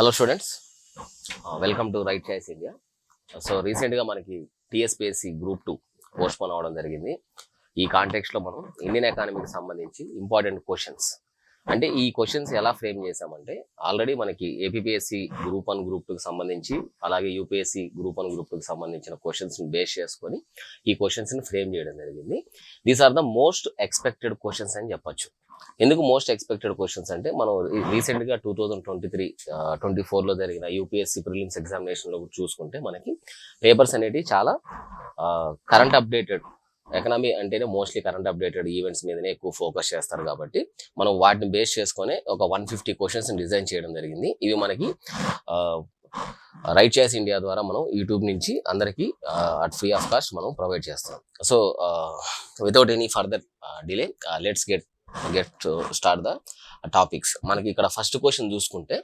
Hello students welcome to right choice India so రీసెంట్గా మనకి TSPSC group two postpone అవ్వడం జరిగింది. ఈ కాంటెక్స్లో మనం ఇండియన్ ఎకానమీకి సంబంధించి ఇంపార్టెంట్ క్వశ్చన్స్ అంటే ఈ క్వశ్చన్స్ ఎలా ఫ్రేమ్ చేసామంటే ఆల్రెడీ మనకి ఏపీఎస్సి గ్రూప్ వన్ గ్రూప్ టూకి సంబంధించి అలాగే యూపీఎస్సి గ్రూప్ వన్ గ్రూప్ టూకి సంబంధించిన క్వశ్చన్స్ని బేస్ చేసుకొని ఈ క్వశ్చన్స్ని ఫ్రేమ్ చేయడం జరిగింది. These are the most expected questions అని చెప్పొచ్చు. ఎందుకు మోస్ట్ ఎక్స్పెక్టెడ్ క్వశ్చన్స్ అంటే మనం రీసెంట్గా two thousand twenty three twenty ఫోర్లో జరిగిన యూపీఎస్సీ ప్రిలిమ్స్ ఎగ్జామినేషన్లో చూసుకుంటే మనకి పేపర్స్ అనేటివి చాలా కరెంట్ అప్డేటెడ్ ఎకనామీ అంటేనే మోస్ట్లీ కరెంట్ అప్డేటెడ్ ఈవెంట్స్ మీదనే ఎక్కువ ఫోకస్ చేస్తారు కాబట్టి మనం వాటిని బేస్ చేసుకొని ఒక వన్ ఫిఫ్టీ క్వశ్చన్స్ డిజైన్ చేయడం జరిగింది. ఇవి మనకి రైట్ చాయిస్ ఇండియా ద్వారా మనం యూట్యూబ్ నుంచి అందరికీ అట్ ఫ్రీ ఆఫ్ కాస్ట్ మనం ప్రొవైడ్ చేస్తాం so without any further delay let's get get start the topics మనకి ఇక్కడ ఫస్ట్ క్వశ్చన్ చూసుకుంటే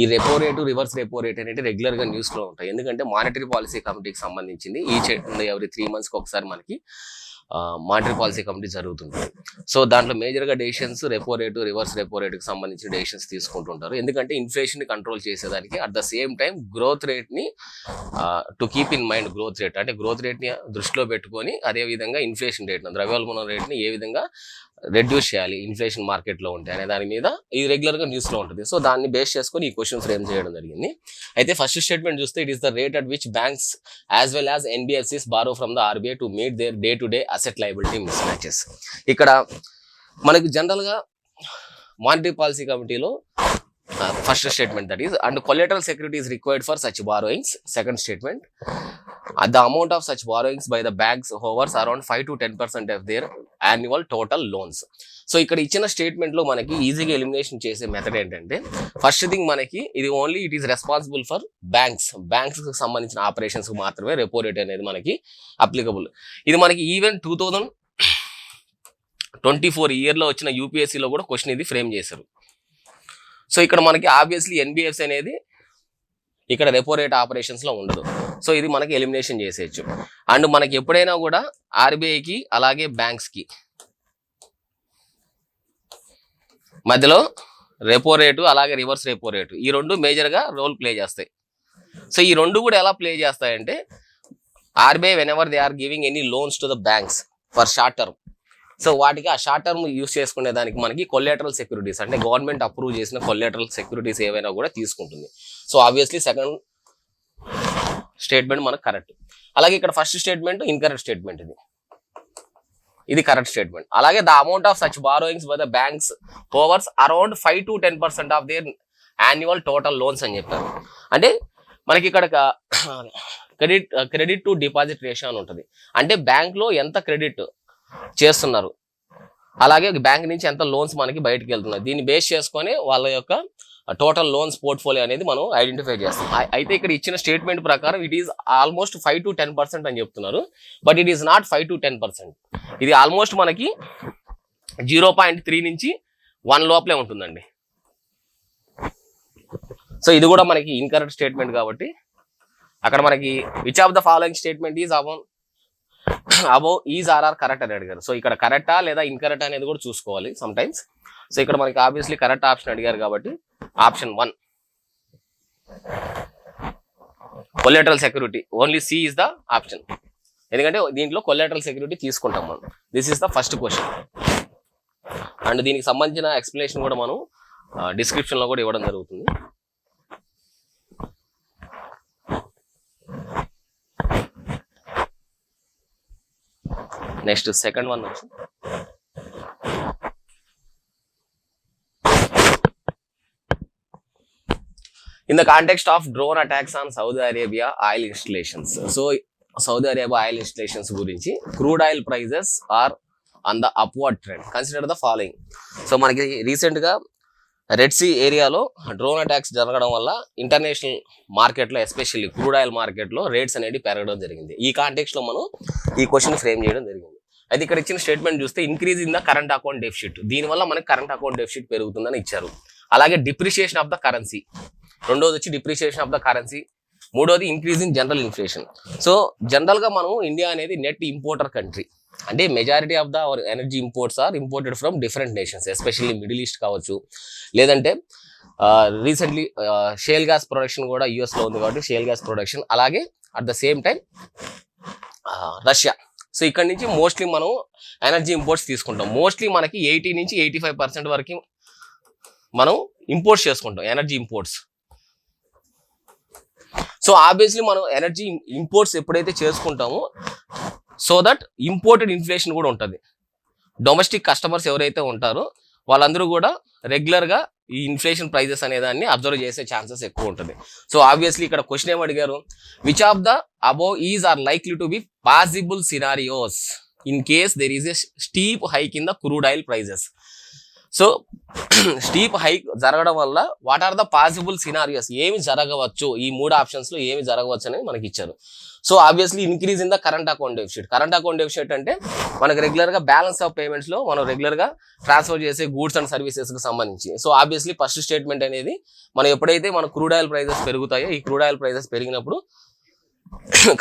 ఈ repo rate reverse repo rate అనేది రెగ్యులర్గా న్యూస్లో ఉంటాయి. ఎందుకంటే మానిటరీ పాలసీ కమిటీకి సంబంధించింది. ఈ ఎవ్రీ త్రీ మంత్స్కి ఒకసారి మనకి మానిటరీ పాలసీ కమిటీ జరుగుతుంటుంది. సో దాంట్లో మేజర్గా decisions repo rate reverse repo రేటుకి సంబంధించిన డెసిషన్స్ తీసుకుంటుంటారు. ఎందుకంటే ఇన్ఫ్లేషన్ని కంట్రోల్ చేసేదానికి at the same time growth రేట్ని to keep in mind growth rate అంటే గ్రోత్ రేట్ని దృష్టిలో పెట్టుకొని అదే విధంగా ఇన్ఫ్లేషన్ రేట్ని ద్రవ్యోల్బణం రేట్ని ఏ విధంగా రెడ్యూస్ చేయాలి ఇన్ఫ్లేషన్ మార్కెట్లో ఉంటే అనే దాని మీద ఇది రెగ్యులర్గా న్యూస్లో ఉంటుంది. సో దాన్ని బేస్ చేసుకొని ఈ క్వశ్చన్స్ ఫ్రేమ్ చేయడం జరిగింది. అయితే ఫస్ట్ స్టేట్మెంట్ చూస్తే it is the rate at which banks as well as NBFCs borrow from the RBI to meet their day to day asset liability mismatches ఇక్కడ మనకి జనరల్గా మానిటరీ పాలసీ కమిటీలో first statement that is and collateral security is required for such borrowings second statement the amount of such borrowings by the banks hovers around five to ten percent of their annual total loans so ఇక్కడ ఇచ్చిన స్టేట్మెంట్లో మనకి ఈజీగా elimination చేసే method ఏంటంటే first thing మనకి ఇది only it is responsible for banks బ్యాంక్స్కి సంబంధించిన ఆపరేషన్స్కి మాత్రమే రెపో రేట్ అనేది మనకి అప్లికబుల్ ఇది మనకి even two thousand twenty four ఇయర్లో వచ్చిన యూపీఎస్సీలో కూడా క్వశ్చన్ ఇది ఫ్రేమ్ చేశారు. సో ఇక్కడ మనకి ఆబ్వియస్లీ ఎన్బిఎఫ్సి అనేది ఇక్కడ రెపో రేట్ ఆపరేషన్స్లో ఉండదు. సో ఇది మనకి ఎలిమినేషన్ చేసేయచ్చు. అండ్ మనకి ఎప్పుడైనా కూడా ఆర్బీఐకి అలాగే బ్యాంక్స్కి మధ్యలో రెపో రేటు అలాగే రివర్స్ రెపో రేటు ఈ రెండు మేజర్గా రోల్ ప్లే చేస్తాయి. సో ఈ రెండు కూడా ఎలా ప్లే చేస్తాయంటే RBI whenever they are giving any loans to the banks for short term so వాటికి ఆ షార్ట్ టర్మ్ యూస్ చేసుకునే దానికి మనకి కొల్లేటరల్ సెక్యూరిటీస్ అంటే గవర్నమెంట్ అప్రూవ్ చేసిన కొల్లేటరల్ సెక్యూరిటీస్ ఏవైనా కూడా తీసుకుంటుంది. సో ఆబ్వియస్లీ సెకండ్ స్టేట్మెంట్ మనకు కరెక్ట్ అలాగే ఇక్కడ ఫస్ట్ స్టేట్మెంట్ ఇన్కరెక్ట్ స్టేట్మెంట్ ఇది. ఇది కరెక్ట్ స్టేట్మెంట్ అలాగే the amount of such borrowings by the banks hovers around five to ten percent of their annual total loans అని చెప్పారు. అంటే మనకి ఇక్కడ credit credit to deposit ratio అని ఉంటుంది. అంటే బ్యాంక్లో ఎంత క్రెడిట్ చేస్తున్నారు. అలాగే బ్యాంక్ నుంచి ఎంత లోన్స్ మనకి బయటకు వెళ్తున్నాయి. దీన్ని బేస్ చేసుకొని వాళ్ళ యొక్క టోటల్ లోన్స్ పోర్ట్ఫోలియో అనేది మనం ఐడెంటిఫై చేస్తాం. అయితే ఇక్కడ ఇచ్చిన స్టేట్మెంట్ ప్రకారం it is almost five to ten percent అని చెప్తున్నారు. But it is not five to ten percent. ఇది ఆల్మోస్ట్ మనకి జీరో పాయింట్ త్రీ నుంచి వన్ లోపలే ఉంటుందండి. సో ఇది కూడా మనకి ఇన్కరెక్ట్ స్టేట్మెంట్ కాబట్టి అక్కడ మనకి which of the following statement is above above is are correct అని అడిగారు. సో ఇక్కడ కరెక్టా లేదా ఇన్కరెక్ట్ అనేది కూడా చూసుకోవాలి సమ్ టైమ్స్ సో ఇక్కడ మనకి ఆబ్వియస్లీ కరెక్ట్ ఆప్షన్ అడిగారు కాబట్టి option one collateral security only C is the option ఎందుకంటే దీంట్లో కొల్లెటరల్ సెక్యూరిటీ తీసుకుంటాం మనం. This is the first question and దీనికి సంబంధించిన ఎక్స్ప్లెనేషన్ కూడా మనం uh, డిస్క్రిప్షన్లో కూడా ఇవ్వడం జరుగుతుంది. నెక్స్ట్ సెకండ్ వన్ వచ్చి. In the context of drone attacks on Saudi Arabia oil installations so Saudi Arabia oil installations గురించి crude oil prices are on the upward trend consider the following so మనకి రీసెంట్గా red sea ఏరియాలో drone attacks జరగడం వల్ల international మార్కెట్లో especially crude oil మార్కెట్లో rates అనేవి పెరగడం జరిగింది. ఈ కాంటెక్స్లో మనం ఈ క్వశ్చన్ ఫ్రేమ్ చేయడం జరిగింది. అయితే ఇక్కడ ఇచ్చిన స్టేట్మెంట్ చూస్తే increase in the current account deficit దీనివల్ల మనకి కరెంట్ అకౌంట్ డెఫిషిట్ పెరుగుతుందని ఇచ్చారు. అలాగే డిప్రిషియేషన్ ఆఫ్ ద కరెన్సీ రెండోది వచ్చి డిప్రిషియేషన్ ఆఫ్ ద కరెన్సీ మూడోది increase in general inflation so జనరల్గా మనం ఇండియా అనేది నెట్ ఇంపోర్టర్ కంట్రీ అంటే majority of the our energy imports are imported from different nations especially middle east కావచ్చు. లేదంటే recently shale gas production కూడా యూఎస్లో ఉంది కాబట్టి షేల్ గ్యాస్ ప్రొడక్షన్ అలాగే at the same time Russia so ఇక్కడ నుంచి మోస్ట్లీ మనం ఎనర్జీ ఇంపోర్ట్స్ తీసుకుంటాం. మోస్ట్లీ మనకి ఎయిటీ నుంచి ఎయిటీ ఫైవ్ పర్సెంట్ వరకు మనం ఇంపోర్ట్స్ చేసుకుంటాం ఎనర్జీ ఇంపోర్ట్స్ సో ఆబ్వియస్లీ మనం ఎనర్జీ ఇంపోర్ట్స్ ఎప్పుడైతే చేసుకుంటామో సో దట్ ఇంపోర్టెడ్ ఇన్ఫ్లేషన్ కూడా ఉంటుంది. డొమెస్టిక్ కస్టమర్స్ ఎవరైతే ఉంటారో వాళ్ళందరూ కూడా రెగ్యులర్గా ఈ ఇన్ఫ్లేషన్ ప్రైజెస్ అనే దాన్ని అబ్జర్వ్ చేసే ఛాన్సెస్ ఎక్కువ ఉంటుంది. సో ఆబ్వియస్లీ ఇక్కడ క్వశ్చన్ ఏం అడిగారు? Which of the above is are likely to be possible scenarios in case there is a steep hike in the crude oil prices so steep hike జరగడం వల్ల what are the possible scenarios? ఏమి జరగవచ్చు? ఈ మూడు ఆప్షన్స్లో ఏమి జరగవచ్చు అనేది మనకి ఇచ్చారు. So obviously increase in the current account deficit current account deficit అంటే మనకు రెగ్యులర్గా బ్యాలెన్స్ ఆఫ్ పేమెంట్స్లో మనం రెగ్యులర్గా ట్రాన్స్ఫర్ చేసే గూడ్స్ అండ్ సర్వీసెస్కి సంబంధించి. సో ఆబ్వియస్లీ ఫస్ట్ స్టేట్మెంట్ అనేది మనం ఎప్పుడైతే మన క్రూడ్ ఆయిల్ ప్రైజెస్ పెరుగుతాయో ఈ క్రూడ్ ఆయిల్ ప్రైజెస్ పెరిగినప్పుడు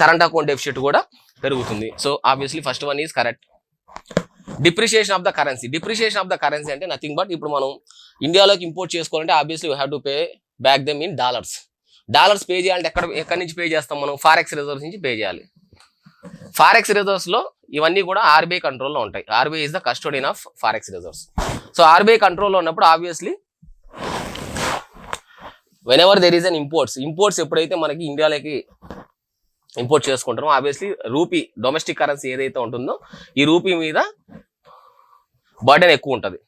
కరెంట్ అకౌంట్ డెఫిషిట్ కూడా పెరుగుతుంది. So obviously first one is correct depreciation of the currency depreciation of the currency అంటే నథింగ్ బట్ ఇప్పుడు మనం ఇండియాలోకి ఇంపోర్ట్ చేసుకోవాలంటే obviously you have to pay back them in dollars dollars pay చేయాలంటే ఎక్కడ ఎక్కడి నుంచి పే చేస్తాం మనం? ఫారెక్స్ రిజర్వ్స్ నుంచి పే చేయాలి. ఫారెక్స్ రిజర్వ్స్లో ఇవన్నీ కూడా ఆర్బీఐ కంట్రోల్లో ఉంటాయి. RBI is the custodian of forex reserves so RBI కంట్రోల్లో ఉన్నప్పుడు obviously whenever there is an imports imports ఎప్పుడైతే మనకి ఇండియాలోకి ఇంపోర్ట్ చేసుకుంటారో ఆబ్వియస్లీ రూపీ డొమెస్టిక్ కరెన్సీ ఏదైతే ఉంటుందో ఈ రూపీ మీద బర్డెన్ ఎక్కువ ఉంటుంది.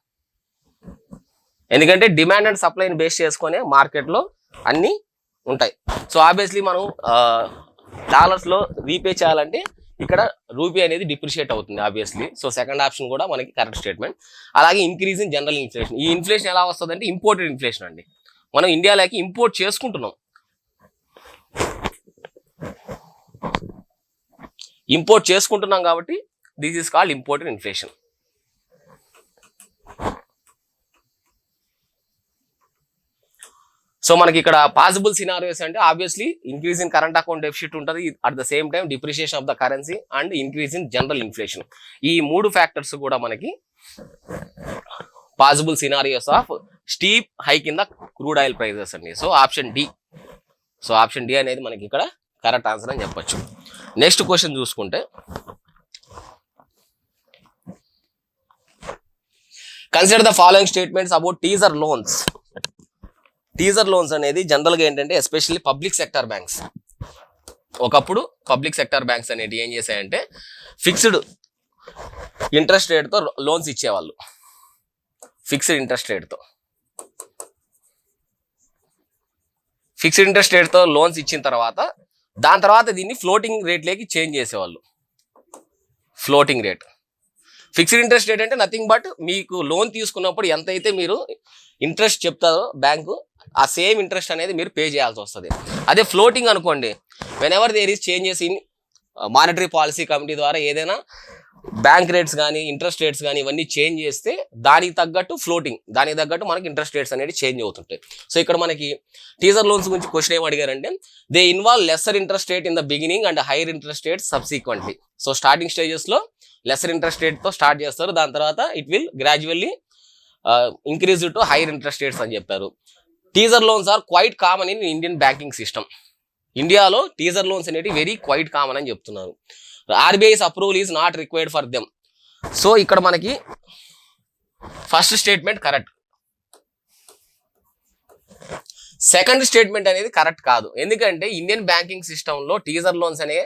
ఎందుకంటే డిమాండ్ అండ్ సప్లైని బేస్ చేసుకొని మార్కెట్లో అన్నీ ఉంటాయి. సో ఆబ్వియస్లీ మనం డాలర్స్లో రీపే చేయాలంటే ఇక్కడ రూపీ అనేది డిప్రిషియేట్ అవుతుంది ఆబ్వియస్లీ. సో సెకండ్ ఆప్షన్ కూడా మనకి కరెక్ట్ స్టేట్మెంట్. అలాగే ఇంక్రీజ్ ఇన్ జనరల్ ఇన్ఫ్లేషన్. ఈ ఇన్ఫ్లేషన్ ఎలా వస్తుంది అంటే ఇంపోర్టెడ్ ఇన్ఫ్లేషన్ అండి. మనం ఇండియాలోకి ఇంపోర్ట్ చేసుకుంటున్నాం. ఇంపోర్ట్ చేసుకుంటున్నాం కాబట్టి this is called imported inflation. So మనకి ఇక్కడ పాసిబుల్ సినారియోస్ అంటే obviously increase in current account deficit ఉంటుంది. At the same time depreciation of the currency and increase in general inflation ఈ మూడు ఫ్యాక్టర్స్ కూడా మనకి possible scenarios of steep hike in the crude oil prices అండి. So option D so option D అనేది మనకి ఇక్కడ correct answer అని చెప్పొచ్చు. నెక్స్ట్ క్వశ్చన్ చూసుకుంటే consider the following statements about teaser loans teaser loans అనేది జనరల్గా ఏంటంటే ఎస్పెషల్లీ పబ్లిక్ సెక్టర్ బ్యాంక్స్ ఒకప్పుడు పబ్లిక్ సెక్టర్ బ్యాంక్స్ అనేవి ఏం చేశాయంటే ఫిక్స్డ్ ఇంట్రెస్ట్ రేట్తో లోన్స్ ఇచ్చేవాళ్ళు. ఫిక్స్డ్ ఇంట్రెస్ట్ రేట్తో ఫిక్స్డ్ ఇంట్రెస్ట్ రేట్తో లోన్స్ ఇచ్చిన తర్వాత దాని తర్వాత దీన్ని ఫ్లోటింగ్ రేట్లోకి చేంజ్ చేసేవాళ్ళు. Floating rate fixed interest rate అంటే నథింగ్ బట్ మీకు లోన్ తీసుకున్నప్పుడు ఎంతైతే మీరు ఇంట్రెస్ట్ చెప్తారో బ్యాంకు ఆ సేమ్ ఇంట్రెస్ట్ అనేది మీరు పే చేయాల్సి వస్తుంది. అదే ఫ్లోటింగ్ అనుకోండి whenever there is changes in monetary policy committee ద్వారా ఏదైనా బ్యాంక్ రేట్స్ కానీ ఇంట్రెస్ట్ రేట్స్ కానీ ఇవన్నీ చేంజ్ చేస్తే దానికి తగ్గట్టు ఫ్లోటింగ్ దానికి తగ్గట్టు మనకి ఇంట్రెస్ట్ రేట్స్ అనేది చేంజ్ అవుతుంటాయి. సో ఇక్కడ మనకి టీజర్ లోన్స్ గురించి క్వశ్చన్ ఏం అడిగారంటే they involve lesser interest rate in the beginning and higher interest rate subsequently so starting స్టేజెస్లో లెసర్ ఇంట్రెస్ట్ రేట్తో స్టార్ట్ చేస్తారు దాని తర్వాత it will gradually increase to higher interest rates అని చెప్పారు. Teaser loans are quite common in Indian banking system ఇండియాలో teaser loans అనేవి very quite common అని చెప్తున్నారు. RBI's approval is not required for them so ఇక్కడ మనకి first statement correct second statement అనేది correct కాదు. ఎందుకంటే ఇండియన్ బ్యాంకింగ్ సిస్టంలో టీజర్ లోన్స్ అనే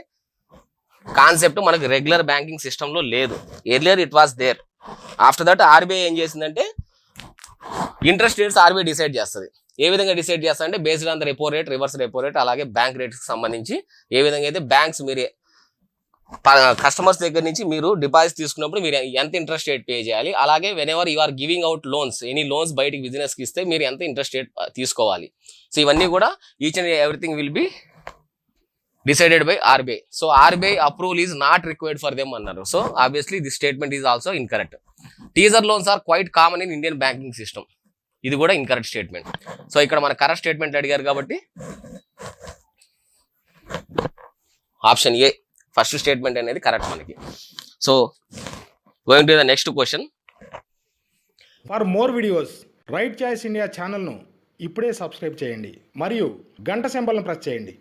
కాన్సెప్ట్ మనకు రెగ్యులర్ బ్యాంకింగ్ సిస్టంలో లేదు. Earlier it was there after that RBI ఏం చేసిందంటే ఇంట్రెస్ట్ రేట్స్ ఆర్బీఐ డిసైడ్ చేస్తుంది. ఏ విధంగా డిసైడ్ చేస్తా అంటే based on the repo rate reverse repo rate అలాగే బ్యాంక్ రేట్కి సంబంధించి ఏ విధంగా అయితే బ్యాంక్స్ మీరు కస్టమర్స్ దగ్గర నుంచి మీరు డిపాజిట్ తీసుకున్నప్పుడు మీరు ఎంత ఇంట్రెస్ట్ రేట్ పే చేయాలి అలాగే whenever you are giving out loans any loans బయటికి బిజినెస్కి ఇస్తే మీరు ఎంత ఇంట్రెస్ట్ రేట్ తీసుకోవాలి. సో ఇవన్నీ కూడా each and everything will be decided by RBI so RBI approval is not required for them అన్నారు. So obviously this statement is also incorrect teaser loans are quite common in Indian banking system ఇది కూడా incorrect statement so ఇక్కడ మన correct statement అడిగారు కాబట్టి option A first statement అనేది correct మనకి. So going to the next question for more videos right choice India ఛానల్ను ఇప్పుడే సబ్స్క్రైబ్ చేయండి. మరియు గంట సింబల్ను ప్రెస్ చేయండి.